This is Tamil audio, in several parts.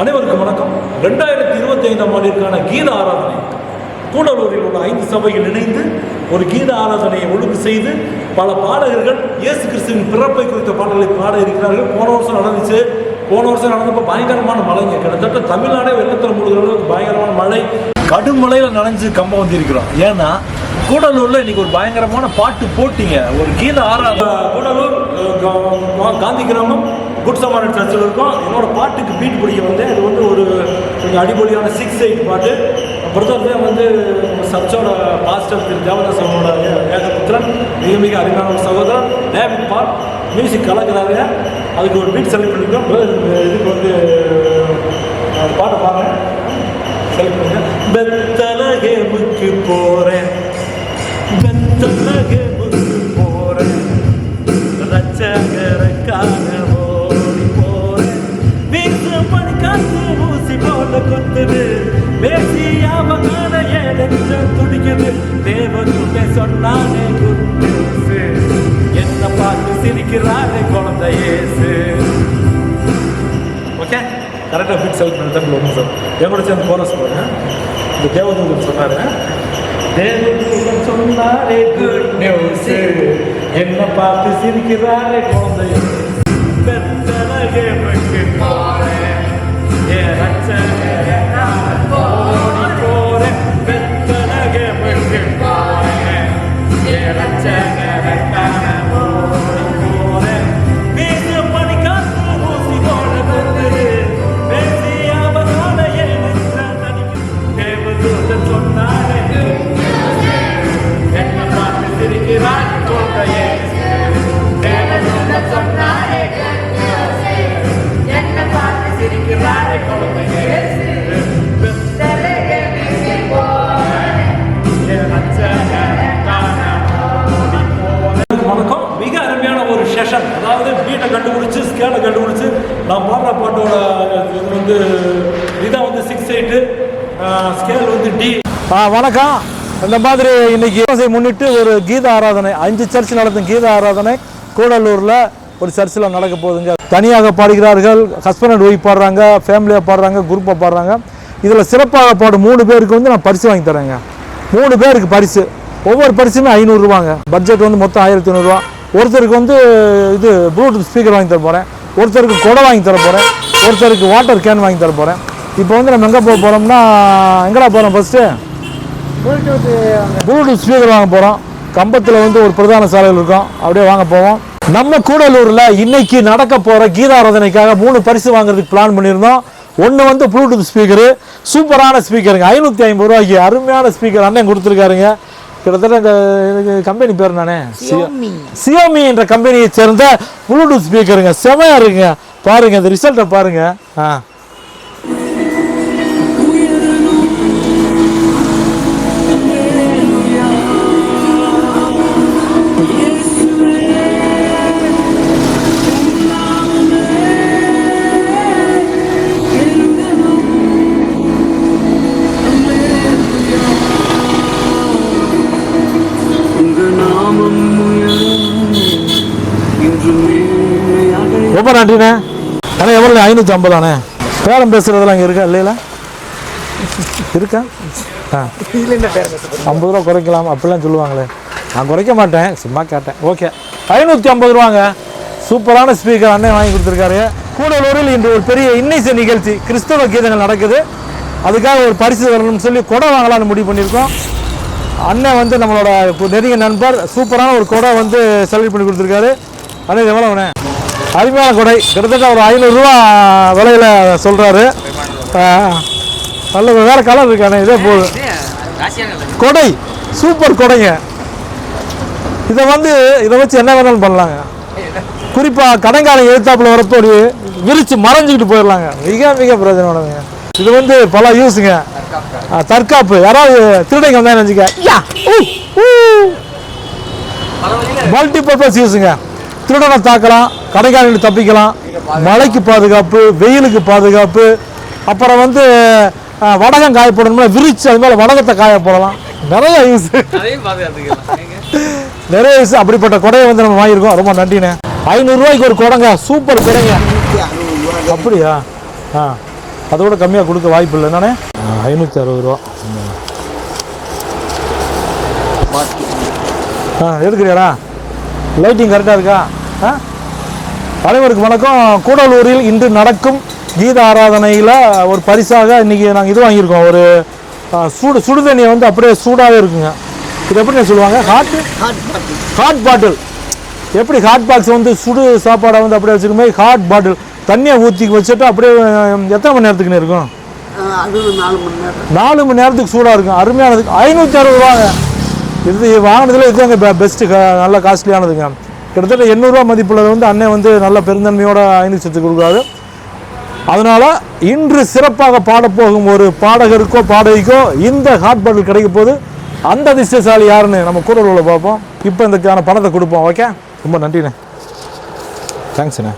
அனைவருக்கும் வணக்கம். ரெண்டாயிரத்தி இருபத்தி ஐந்தாம் ஆண்டிற்கான கீத ஆராதனை. கூடலூரில் உள்ள ஐந்து சபையில் இணைந்து ஒரு கீத ஆராதனையை ஒழுங்கு செய்து பல பாடகர்கள் இயேசு கிறிஸ்துவின் பிறப்பை குறித்த பாடல்களை பாட இருக்கிறார்கள். போன வருஷம் நடந்துச்சு. போன வருஷம் நடந்தப்போ பயங்கரமான மழைங்க. கிட்டத்தட்ட தமிழ்நாடே வெள்ளத்தில் மூழ்கிற அளவுக்கு பயங்கரமான மழை. கடும் மழையில் நனைஞ்சு கம்பம் வந்திருக்கிறோம். ஏன்னா கூடலூர்ல இன்னைக்கு ஒரு பயங்கரமான பாட்டு போட்டிங்க. ஒரு கீத ஆராதனை. கூடலூர் காந்தி கிராமம். குட் சமாரன் சர்ச்சில் இருக்கும். என்னோட பாட்டுக்கு பீட் பிடிக்க வந்து இது வந்து ஒரு கொஞ்சம் அடிப்பொலியான சிக்ஸ் எயிட் பாட்டு. பிரதர் வந்து சர்ச்சோட பாஸ்டர் திரு தேவதாசனோட ஏகபுத்திரன் மிக மிக அருமையான ஒரு சகோதரன் டேவிட் பால் மியூசிக் கலக்கிறாரு அதுக்கு ஒரு பீட் செலக்ட் பண்ணிருக்கோம். இதுக்கு வந்து பாட்டை பாருங்க. செலக்ட் பண்ணுங்க. பெத்தலகேமுக்கு போகிறேன் பெத்தலகே காத்து போல கொத்துது பேசியாம காண ஏதென்று துடிக்குது தேவதுமே சொன்னானே குத்து என்ன பார்த்து சிரிக்கிறானே குழந்தை ஏசு ஓகே கரெக்டாக ஃபிட் செலக்ட் பண்ணி தான் ஒன்று சார் என் கூட சேர்ந்து போனஸ் போகிறேன் இந்த தேவதூதன் சொன்னார் தேவதூதன் சொன்னாரே குட் நியூஸ் என்ன பார்த்து சிரிக்கிறாரே குழந்தை பெத்தலகே மக்கு சொன்னாரே என்ன பார்த்து சிரிக்கிறான் குழந்தையே வணக்கம். இந்த மாதிரி இன்னைக்கு முன்னிட்டு ஒரு கீத ஆராதனை அஞ்சு சர்ச் நடத்தும் கீத ஆராதனை கூடலூரில் ஒரு சர்ச்சில் நடக்க போகுதுங்க. தனியாக பாடுகிறார்கள் ஹஸ்பண்ட் அண்ட் ஒய்ஃப் பாடுறாங்க ஃபேமிலியாக பாடுறாங்க குரூப்பாக பாடுறாங்க. இதில் சிறப்பாக பாடும் மூணு பேருக்கு வந்து நான் பரிசு வாங்கி தரேங்க. மூணு பேருக்கு பரிசு. ஒவ்வொரு பரிசுமே ஐநூறுரூவாங்க பட்ஜெட் வந்து மொத்தம் ஆயிரத்தி ஐநூறுரூவா ஒருத்தருக்கு வந்து இது ப்ளூடூத் ஸ்பீக்கர் வாங்கி தர போகிறேன் ஒருத்தருக்கு குடை வாங்கி தர போகிறேன் ஒருத்தருக்கு வாட்டர் கேன் வாங்கி தர போகிறேன் இப்போ வந்து நம்ம எங்கே போக போகிறோம்னா எங்கடா போகிறோம் ஃபஸ்ட்டு ப்ளூடூத் ஸ்பீக்கர் வாங்க போகிறோம் கம்பத்தில் வந்து ஒரு பிரதான சாலையில் இருக்கும். அப்படியே வாங்க போவோம். நம்ம கூடலூரில் இன்னைக்கு நடக்க போகிற கீதாராதனைக்காக மூணு பரிசு வாங்குறதுக்கு பிளான் பண்ணியிருந்தோம். ஒன்று வந்து ப்ளூடூத் ஸ்பீக்கரு சூப்பரான ஸ்பீக்கருங்க ஐநூற்றி ஐம்பது ரூபாய்க்கு அருமையான ஸ்பீக்கர் அண்ணன் கொடுத்துருக்காருங்க. கிட்டத்தட்ட இந்த கம்பெனி பேர் நானே சியோமி என்ற கம்பெனியை சேர்ந்த ப்ளூடூத் ஸ்பீக்கருங்க செமையா இருக்குங்க. பாருங்க இந்த ரிசல்ட்டை பாருங்க. ஆ. ரொம்ப நன்றிண்ணே. அண்ணா எவ்வளோ ஐநூற்றி ஐம்பதாண்ணே. பேரம் பேசுகிறதெல்லாம் இங்கே இருக்கா? இல்லையில? இருக்கா? ஆ. ஐம்பது ரூபா குறைக்கலாம் அப்படிலாம் சொல்லுவாங்களே. நான் குறைக்க மாட்டேன் சும்மா கேட்டேன். ஓகே. ஐநூற்றி ஐம்பது ரூபாங்க. சூப்பரான ஸ்பீக்கர் அண்ணன் வாங்கி கொடுத்துருக்காரு. கூடலூரில் இன்று ஒரு பெரிய இன்னிசை நிகழ்ச்சி கிறிஸ்தவ கீதங்கள் நடக்குது. அதுக்காக ஒரு பரிசு வரணும்னு சொல்லி கொடை வாங்கலாம்னு முடிவு பண்ணியிருக்கோம். அண்ணன் வந்து நம்மளோட நெருங்கிய நண்பர் சூப்பரான ஒரு கொடை வந்து செலக்ட் பண்ணி கொடுத்துருக்காரு. அண்ணன் எவ்வளோ எவ்வளோண்ணே அருமையான கொடை. கிட்டத்தட்ட ஒரு ஐநூறுரூவா விலையில் சொல்கிறாரு நல்ல வேறு கலர் இருக்கானே இதே போதும் கொடை சூப்பர் கொடைங்க. இதை வந்து இதை வச்சு என்ன வேணாலும் பண்ணலாங்க. குறிப்பாக கடங்காலம் எழுத்தாப்புல வரத்தோடு விரித்து மறைஞ்சிக்கிட்டு போயிடலாங்க. மிக மிக பிரயோஜனமானதுங்க. இது வந்து பல யூஸுங்க. தற்காப்பு. யாராவது திருடைங்க வந்தா நினச்சிக்க? யா மல்டி பர்பஸ் யூஸுங்க. திருடனை தாக்கலாம் கடைக்காரங்களுக்கு தப்பிக்கலாம் மழைக்கு பாதுகாப்பு வெயிலுக்கு பாதுகாப்பு அப்புறம் வந்து வடகம் காய போடணும்னா விரிச்சு அது மேலே வடகத்தை காய போடலாம். நிறைய யூஸ் நிறைய யூஸ் அப்படிப்பட்ட கொடையை வந்து நம்ம வாங்கியிருக்கோம். ரொம்ப நன்றிண்ணே. ஐநூறுரூவாய்க்கு ஒரு குடங்க. சூப்பர் குடைங்க. அப்படியா? ஆ. அதோட கம்மியாக கொடுக்க வாய்ப்பு இல்லை. என்னண்ணே? ஐநூற்றி அறுபது ரூபா. ஆ எடுக்கிறியாடா? லைட்டிங் கரெக்டாக இருக்கா? ஆ? அனைவருக்கு வணக்கம். கூடலூரில் இன்று நடக்கும் கீத ஆராதனையில் ஒரு பரிசாக இன்றைக்கி நாங்கள் இது வாங்கியிருக்கோம். ஒரு சூடு சுடு தண்ணியை வந்து அப்படியே சூடாகவே இருக்குங்க. இது எப்படி சொல்லுவாங்க? ஹாட் ஹாட் பாட்டில் எப்படி ஹாட் பாக்ஸ் வந்து சுடு சாப்பாடை வந்து அப்படியே வச்சுருக்க மாதிரி ஹாட் பாட்டில் தண்ணியை ஊற்றி வச்சுட்டு அப்படியே எத்தனை மணி நேரத்துக்குன்னு இருக்கும்? நாலு மணி நேரத்துக்கு சூடாக இருக்கும். அருமையானது ஐநூற்றி அறுபது ரூபாங்க. இது வாங்கினதுல இதுதாங்க பெ பெஸ்ட்டு நல்ல காஸ்ட்லியானதுங்க. கிட்டத்தட்ட எண்ணூறுரூவா மதிப்புள்ளது வந்து அண்ணன் வந்து நல்ல பெருந்தன்மையோட ஐநூறு சத்து கொடுக்குறாரு. அதனால் இன்று சிறப்பாக பாடப்போகும் ஒரு பாடகருக்கோ பாடகிக்கோ இந்த ஹாட் பாட்டில் கிடைக்க போது அந்த அதிர்ஷ்டசாலி யாருன்னு நம்ம கூடலூரில் பார்ப்போம். இப்போ இதுக்கான பணத்தை கொடுப்போம் ஓகே ரொம்ப நன்றிண்ணே. தேங்க்ஸ்ண்ணே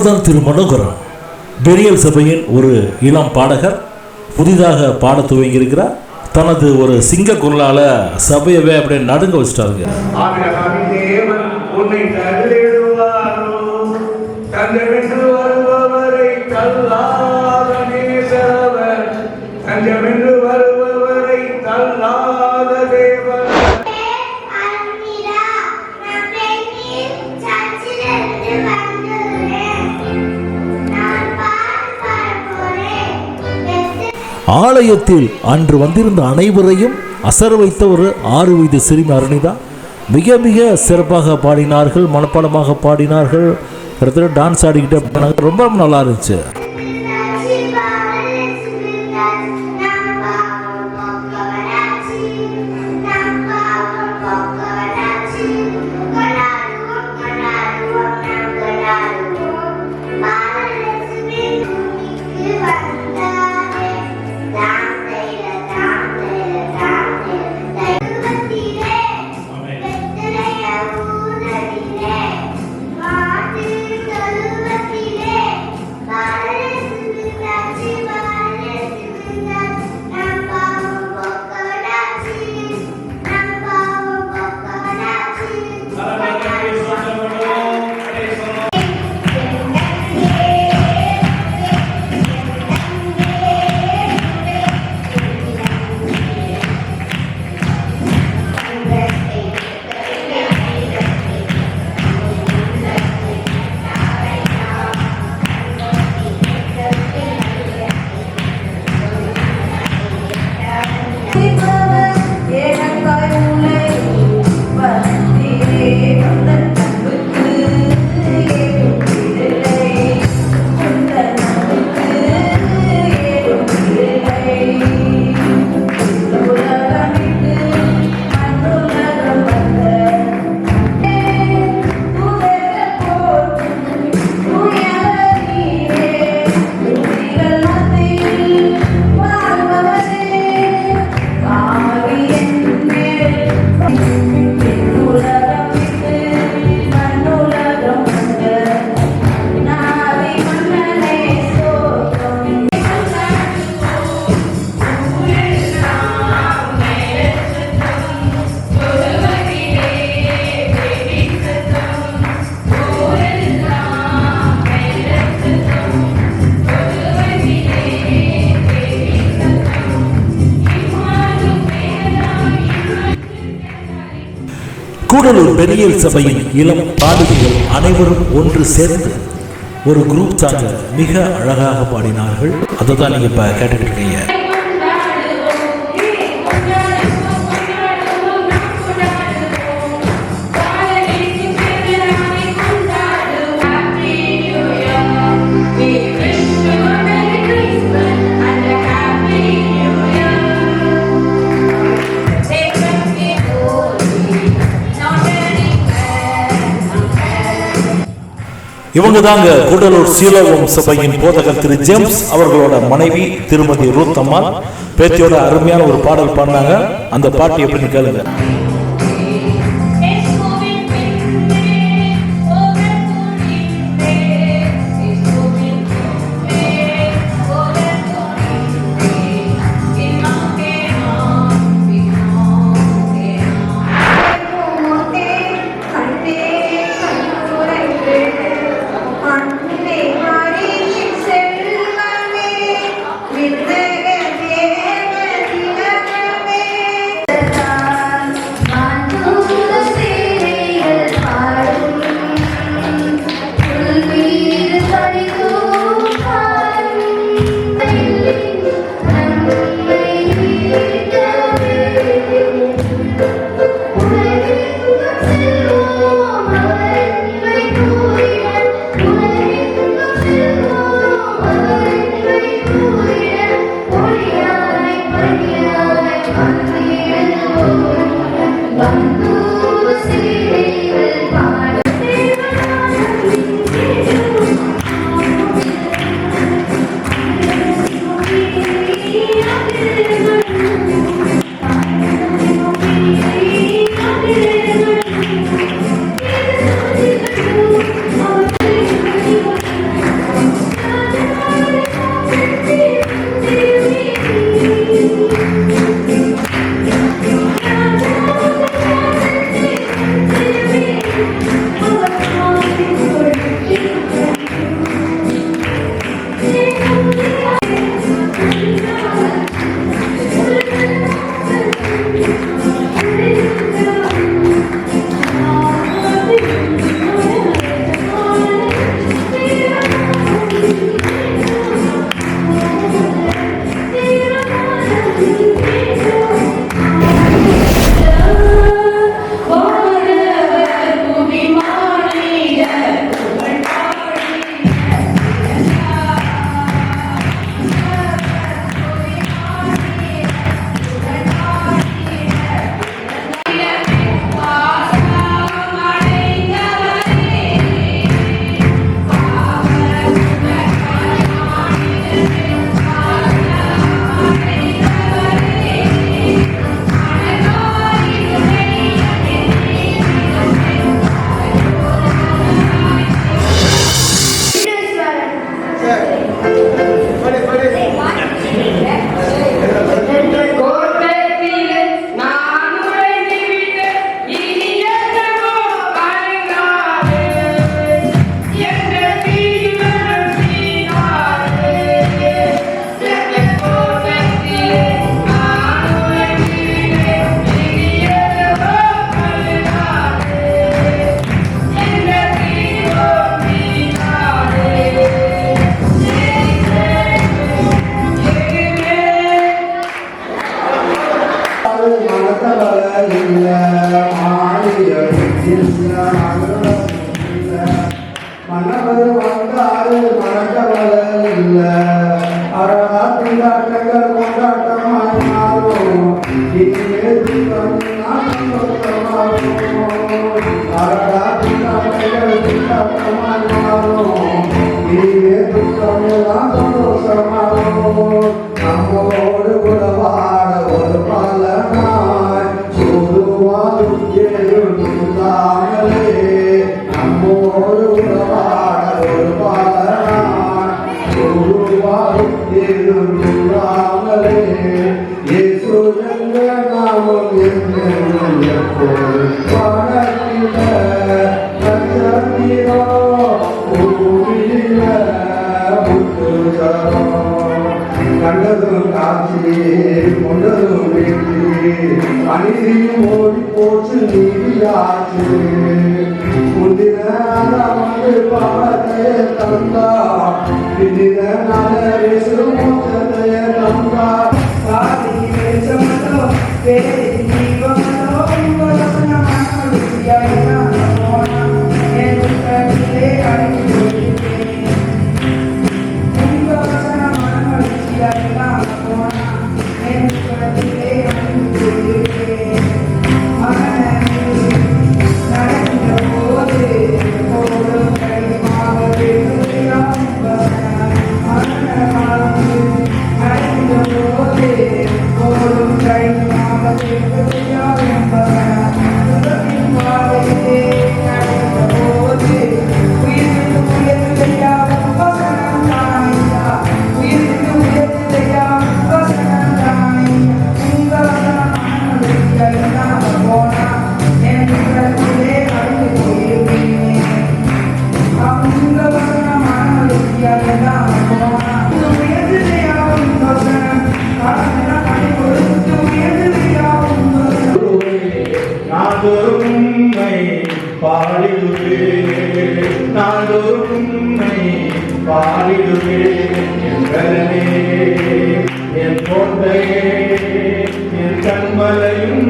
இவர்தான் திரு மனோகரன் பெரியல் சபையின் ஒரு இளம் பாடகர் புதிதாக பாட துவங்கியிருக்கிறார். தனது ஒரு சிங்க குரலால சபையவே அப்படியே நடுங்க வச்சிட்டாருங்க. ஆலயத்தில் அன்று வந்திருந்த அனைவரையும் அசர வைத்த ஒரு ஆறு வயது சிறுமி அருணிதா. மிக மிக சிறப்பாக பாடினார்கள் மனப்பாடமாக பாடினார்கள். கிட்டத்தட்ட டான்ஸ் ஆடிக்கிட்டே ரொம்ப நல்லா இருந்துச்சு. கூடலூர் பெரியல் சபையின் இளம் பாடகிகள் அனைவரும் ஒன்று சேர்ந்து ஒரு குரூப் சாங்க மிக அழகாக பாடினார்கள். அதை தான் நீங்கள் இப்போ கேட்டுக்கிட்டு இருக்கீங்க. இவங்க தாங்க கூடலூர் சீலவம் சபையின் போதகர் திரு ஜேம்ஸ் அவர்களோட மனைவி திருமதி ரூத்தம்மா பேத்தியோட அருமையான ஒரு பாடல் பாடினாங்க. அந்த பாட்டு எப்படின்னு கேளுங்க. Señor. 你的我的脖子你的眼睛 Hallelujah. பாடிடுவே என் தொண்டையே என் கண்மலையும்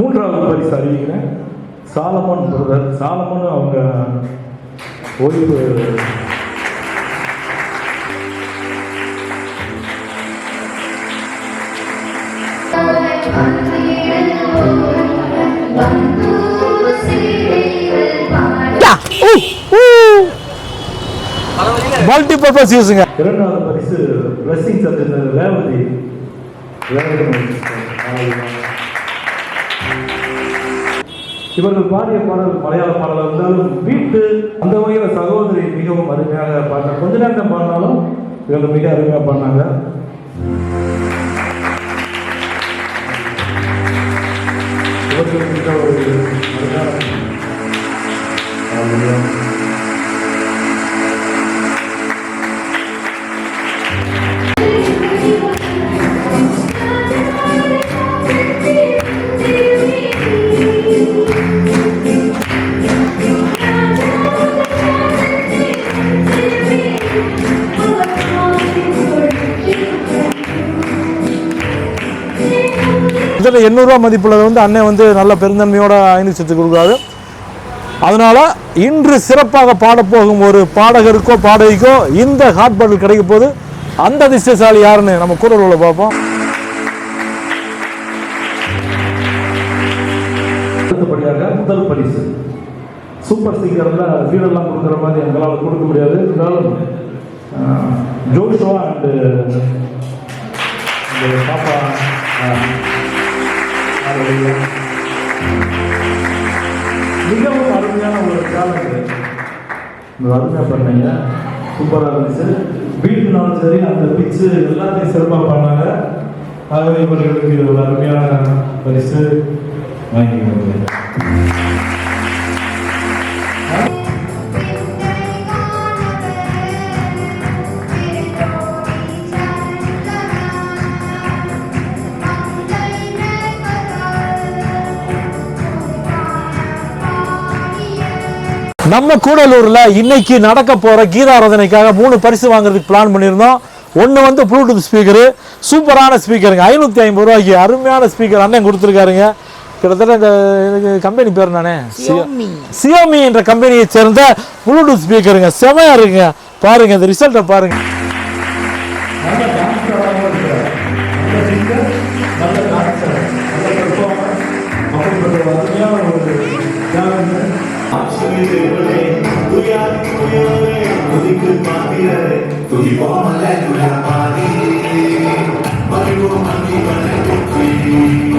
மூன்றாவது பரிசு அறிவிக்கிறேன். சாலமன் பிரதர் சாலமன் அவங்க ஓய்வு. மல்டி பர்பஸ் யூஸுங்க இரண்டாவது பரிசு பிளஸிங் சர்ஜன் ரேவதி. ரேவதி. இவர்கள் பாடிய பாடல் மலையாள பாடல் இருந்தாலும் வீட்டு அந்த வகையில் சகோதரி மிகவும் அருமையாக பாடினாங்க கொஞ்ச நேரம் பாடினாலும் இவர்கள் மிக அருமையாக பாடினாங்க. இவர்கள் மிக ஒரு அருமையான கிட்டத்தட்ட எண்ணூறுரூவா மதிப்புள்ளதை வந்து அண்ணன் வந்து நல்ல பெருந்தன்மையோட ஐநூறு சத்து கொடுக்குறாரு. அதனால் இன்று சிறப்பாக பாடப்போகும் ஒரு பாடகருக்கோ பாடகிக்கோ இந்த ஹாட் பாட்டில் கிடைக்க போது அந்த அதிர்ஷ்டசாலி யாருன்னு நம்ம குரல் பார்ப்போம். அடுத்தபடியாக முதல் பரிசு. சூப்பர் சிங்கர்ல வீடெல்லாம் கொடுக்குற மாதிரி எங்களால் கொடுக்க முடியாது. இருந்தாலும் ஜோஷோ ஜோஷுவா அண்டு பாப்பா மிகவும் அருமையான ஒரு டேலண்ட் இந்த அருமையாக பண்ணீங்க சூப்பராக இருந்துச்சு. வீட்டுனாலும் சரி அந்த பிச்சு எல்லாத்தையும் சிறப்பாக பண்ணாங்க. ஆகவே இவர்களுக்கு இது ஒரு அருமையான பரிசு. வாங்கிக்கிறது நம்ம கூடலூர்ல இன்னைக்கு நடக்க போற கீதாராதனைக்காக மூணு பரிசு வாங்குறதுக்கு பிளான் பண்ணியிருந்தோம். ஒன்று வந்து ப்ளூடூத் ஸ்பீக்கரு சூப்பரான ஸ்பீக்கருங்க ஐநூற்றி ஐம்பது ரூபாய்க்கு அருமையான ஸ்பீக்கர் அண்ணன் கொடுத்துருக்காருங்க. கிட்டத்தட்ட இந்த கம்பெனி பேர் நானே சியோமி என்ற கம்பெனியை சேர்ந்த ப்ளூடூத் ஸ்பீக்கருங்க செமையா இருக்குங்க. பாருங்க இந்த ரிசல்ட்டை பாருங்க. துதி போல பாதி மறிவோம் அங்கி வணக்கம் Thank